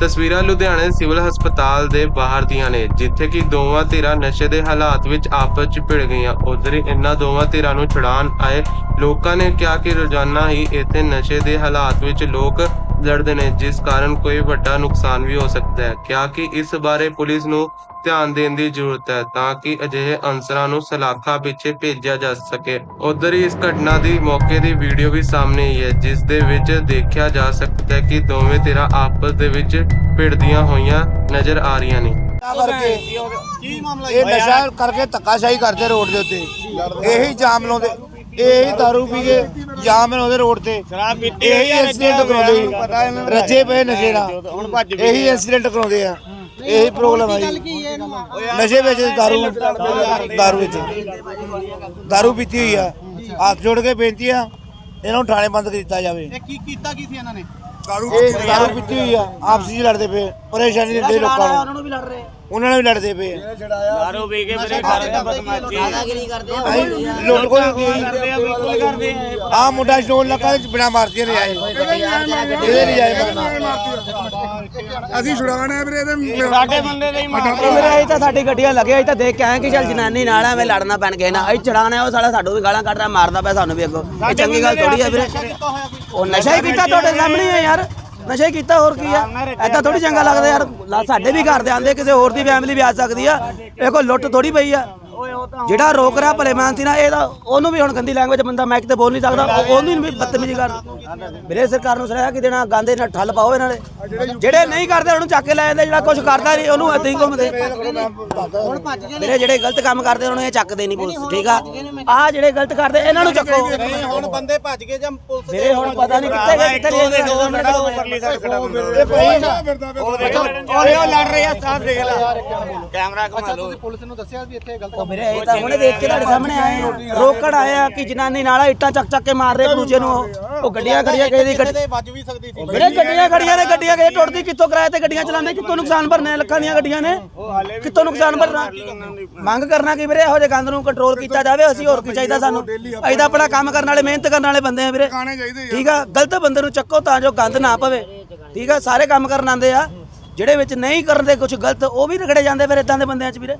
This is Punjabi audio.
ਤਸਵੀਰਾਂ ਲੁਧਿਆਣੇ ਸਿਵਲ ਹਸਪਤਾਲ ਦੇ ਬਾਹਰ ਦੀਆਂ ਨੇ, ਜਿੱਥੇ ਕਿ ਦੋਵਾਂ ਧਿਰਾਂ ਨਸ਼ੇ ਦੇ ਹਾਲਾਤ ਵਿੱਚ ਆਪਸ 'ਚ ਭਿੜ ਗਈਆਂ। ਉਧਰ ਹੀ ਇਹਨਾਂ ਦੋਵਾਂ ਧਿਰਾਂ ਨੂੰ ਛੁਡਾਉਣ ਆਏ ਲੋਕਾਂ ਨੇ ਕਿਹਾ ਕਿ ਰੋਜ਼ਾਨਾ ਹੀ ਇੱਥੇ ਨਸ਼ੇ ਦੇ ਹਾਲਾਤ ਵਿੱਚ ਲੋਕ ਲੜਦੇ ਨੇ, ਜਿਸ ਕਾਰਨ ਕੋਈ ਵੱਡਾ ਨੁਕਸਾਨ ਵੀ ਹੋ ਸਕਦਾ ਹੈ। ਕਿਹਾ ਕਿ ਇਸ ਬਾਰੇ ਪੁਲਿਸ ਨੂੰ ਧਿਆਨ ਦੇਣ ਦੀ ਜ਼ਰੂਰਤ ਹੈ ਤਾਂ ਕਿ ਅਜਿਹੇ ਅਨਸਰਾਂ ਨੂੰ ਸਲਾਖਾਂ ਪਿੱਛੇ ਭੇਜਿਆ ਜਾ ਸਕੇ। ਉਧਰ ਹੀ ਇਸ ਘਟਨਾ ਦੀ ਮੌਕੇ ਦੀ ਵੀਡੀਓ ਵੀ ਸਾਹਮਣੇ ਆਈ ਹੈ ਜਿਸ ਦੇ ਵਿੱਚ ਦੇਖਿਆ ਜਾ ਸਕਦਾ ਹੈ ਕਿ ਦੋਵੇਂ ਧਿਰਾਂ ਆਪਸ ਦੇ ਵਿੱਚ ਭਿੜਦੀਆਂ ਹੋਈਆਂ ਨਜ਼ਰ ਆ ਰਹੀਆਂ ਨੇ। ਕਰਕੇ ਇਹ ਨਸ਼ਾ ਕਰਕੇ ਧੱਕਾਸ਼ਾਹੀ ਕਰਦੇ ਰੋਡ ਦੇ ਉੱਤੇ। ਇਹੀ ਜਾਮ ਲਾਉਂਦੇ ਇਹੀ ਦਾਰੂ ਪੀ ਕੇ ਜਾਮ ਲਾਉਂਦੇ ਰੋਡ ਤੇ। ਸ਼ਰਾਬ ਪੀਤੀ ਇਹੀ ਐਕਸੀਡੈਂਟ ਕਰਾਉਂਦੇ। ਰੱਜੇ ਪਏ ਨਸ਼ੇ ਨਾਲ। ਹੁਣ ਭੱਜ ਵੀ ਇਹੀ ਐਕਸੀਡੈਂਟ ਕਰਾਉਂਦੇ ਆ। ਇਹੀ ਪ੍ਰੋਬਲਮ ਆ ਜੀ। ਨਸ਼ੇ ਵਿੱਚ ਦਾਰੂ ਦਾਰੂ ਵਿੱਚ। ਦਾਰੂ ਪੀਤੀ ਹੋਈ ਆ। ਹੱਥ ਜੋੜ ਕੇ ਬੇਨਤੀ ਆ ਇਹਨਾਂ ਨੂੰ ਥਾਣੇ ਬੰਦ ਕੀਤਾ ਜਾਵੇ। ਇਹ ਕੀ ਕੀਤਾ ਕੀ ਸੀ ਇਹਨਾਂ ਨੇ? ਇਹ ਦਾਰੂ ਪੀਤੀ ਹੋਈ ਆ। ਆਪਸੀ 'ਚ ਲੜਦੇ ਪਏ। ਪਰੇਸ਼ਾਨੀ ਦਿੰਦੇ ਲੋਕਾਂ ਨੂੰ। ਨੂੰ ਵੀ ਲੜ ਰਹੇ। ਉਹਨਾਂ ਨਾਲ ਵੀ ਲੜਦੇ ਪਏ ਦਾਰੂ ਪੀ ਕੇ ਮੇਰੇ ਘਰ ਦੇ ਬਦਮਾਸ਼ੀ ਦਾਦਾਗਿਰੀ ਕਰਦੇ ਆ। ਲੁੱਟ ਕੋਈ ਕਰਦੇ ਆ ਬਿਲਕੁਲ ਕਰਦੇ ਆ। ਆ ਮੁੰਡਾ ਸਟੋਨ ਲੱਗਾ ਤੇ ਬਿਨਾ ਮਾਰਦੀਆਂ ਨੇ ਆਏ ਇਹਦੇ ਨਹੀਂ ਆਏ ਅਸੀਂ ਛੁਡਾਣਾ ਵੀਰੇ ਇਹਦੇ ਸਾਡੇ ਬੰਦੇ ਦੇ ਹੀ ਮਾਰ ਮੇਰੇ ਆਈ ਤਾਂ ਸਾਡੀ ਗੱਡੀਆਂ ਲੱਗੇ ਅਸੀਂ ਤਾਂ ਦੇਖ ਕੇ ਆਏ ਕਿ ਚੱਲ ਜਨਾਨੀ ਨਾਲ ਐਵੇਂ ਲੜਨਾ ਪੈਣ ਗਏ ਨਾ ਅਸੀਂ ਚੜਾਣਾ ਉਹ ਸਾਲਾ ਸਾਨੂੰ ਵੀ ਗਾਲਾਂ ਕੱਢ ਰਿਹਾ ਮਾਰਦਾ ਪਿਆ ਸਾਨੂੰ ਵੀ ਅੱਗੋਂ। ਇਹ ਚੰਗੀ ਗੱਲ ਥੋੜੀ ਆ ਵੀਰੇ। ਉਹ ਨਸ਼ਾ ਹੀ ਕੀਤਾ ਤੁਹਾਡੇ ਸਾਹਮਣੇ ਆ ਯਾਰ। ਨਸ਼ਾ ਹੀ ਕੀਤਾ ਹੋਰ ਕੀ ਆ? ਐਦਾਂ ਥੋੜੀ ਚੰਗਾ ਲੱਗਦਾ ਯਾਰ। ਸਾਡੇ ਵੀ ਘਰ ਦੇ ਆਂਦੇ ਕਿਸੇ ਹੋਰ ਦੀ ਫੈਮਿਲੀ ਵੀ ਆ ਸਕਦੀ ਆ। ਇਹ ਕੋਈ ਲੁੱਟ ਥੋੜੀ ਪਈ ਆ। ਜਿਹੜਾ ਰੋਕ ਰਿਹਾ ਭਲੇ ਮਾਨਸੀ ਨਾਲ ਇਹ ਤਾਂ ਉਹਨੂੰ ਵੀ ਹੁਣ ਗੰਦੀ ਲੈਂਗੁਏਜ ਬੰਦਾ ਮੈਕ ਤੇ ਬੋਲ ਨਹੀਂ ਸਕਦਾ ਉਹ- ਉਹਨੂੰ ਵੀ ਬਦਤਮੀਜ਼ੀ ਕਰ ਵੀਰੇ ਸਰਕਾਰ ਨੂੰ ਸੁਣਾਇਆ ਕਿ ਦੇਣਾ ਗਾਂਦੇ ਨਾਲ ਠੱਲ ਪਾਓ ਇਹਨਾਂ ਦੇ। ਜਿਹੜੇ ਨਹੀਂ ਕਰਦੇ ਉਹਨੂੰ ਚੱਕ ਕੇ ਲੈ ਜਾਂਦੇ ਜਿਹੜਾ ਕੁਝ ਕਰਦਾ ਨਹੀਂ ਉਹਨੂੰ ਏਦਾਂ ਹੀ ਘੁੰਮਦੇ ਵੀਰੇ ਜਿਹੜੇ ਗਲਤ ਕੰਮ ਕਰਦੇ ਉਹਨਾਂ ਨੂੰ ਇਹ ਚੱਕਦੇ ਨਹੀਂ ਪੁਲਿਸ ਠੀਕ ਆ? ਆ ਜਿਹੜੇ ਗਲਤ ਕਰਦੇ ਇਹਨਾਂ ਨੂੰ ਚੱਕੋ। ਹੁਣ ਬੰਦੇ ਭੱਜ ਗਏ ਜਾਂ ਪੁਲਿਸ ਵੀਰੇ ਹੁਣ ਪਤਾ ਨਹੀਂ ਕਿੱਥੇ ਗਏ ਕਿੱਥੇ ਨਹੀਂ ਗਏ ਦੋ ਮਿੰਟ ਉਹ ਪਰਲੀ ਸਾਈਡ ਖੜਾ ਉਹ ਲੜ ਰਹੇ ਆ ਸਾਹ ਦੇਖ ਲੈ। ਕੈਮਰਾ ਘੁਮਾ ਲਓ। ਉਹ ਵੀਰੇ ਇਹ ਤਾਂ ਹੁਣੇ ਦੇਖ ਕੇ ਤੁਹਾਡੇ ਸਾਹਮਣੇ ਆਏ ਆ। ਰੋਕੜ ਆਏ ਆ ਕਿ ਜਨਾਨੀ ਨਾਲ ਇੱਟਾਂ ਚੱਕ ਚੱਕ ਕੇ ਮਾਰ ਰਹੇ ਦੂਜੇ ਨੂੰ। ਉਹ। ਉਹ ਗੱਡੀਆਂ ਖੜੀਆਂ ਕਿਸੇ ਦੀ ਗੱਡੀ ਤੇ ਵੱਜ ਵੀ ਸਕਦੀ ਸੀ ਵੀਰੇ ਗੱਡੀਆਂ ਖੜੀਆਂ ਨੇ ਗੱਡੀਆਂ ਕਿਸੇ ਟੁੱਟਦੀ ਕਿੱਥੋਂ ਕਿਰਾਏ ਤੇ ਗੱਡੀਆਂ ਚਲਾਉਂਦੇ? ਕਿੱਥੋਂ ਨੁਕਸਾਨ ਭਰਨੇ ਆ? ਲੱਖਾਂ ਦੀਆਂ ਗੱਡੀਆਂ ਨੇ? ਕਿੱਥੋਂ ਨੁਕਸਾਨ ਭਰਨਾ? ਮੰਗ ਕਰਨਾ ਕਿ ਵੀਰੇ ਇਹੋ ਜਿਹੇ ਗੰਦ ਨੂੰ ਕੰਟਰੋਲ ਕੀਤਾ ਜਾਵੇ। ਅਸੀਂ ਹੋਰ ਕੀ ਚਾਹੀਦਾ ਸਾਨੂੰ? ਅਸੀਂ ਤਾਂ ਆਪਣਾ ਕੰਮ ਕਰਨ ਵਾਲੇ ਮਿਹਨਤ ਕਰਨ ਵਾਲੇ ਬੰਦੇ ਆ ਵੀਰੇ। ਠੀਕ ਆ? ਗਲਤ ਬੰਦੇ ਨੂੰ ਚੱਕੋ ਤਾਂ ਜੋ ਗੰਦ ਨਾ ਪਵੇ। ਠੀਕ ਆ? ਸਾਰੇ ਕੰਮ ਕਰਨ ਆਉਂਦੇ ਆ। ਜਿਹੜੇ ਵਿੱਚ ਨਹੀਂ ਕਰਦੇ ਕੁਝ ਗਲਤ ਉਹ ਵੀ ਰਗੜੇ ਜਾਂਦੇ ਫਿਰ ਇਦਾਂ ਦੇ ਬੰਦਿਆਂ 'ਚ ਵੀਰੇ।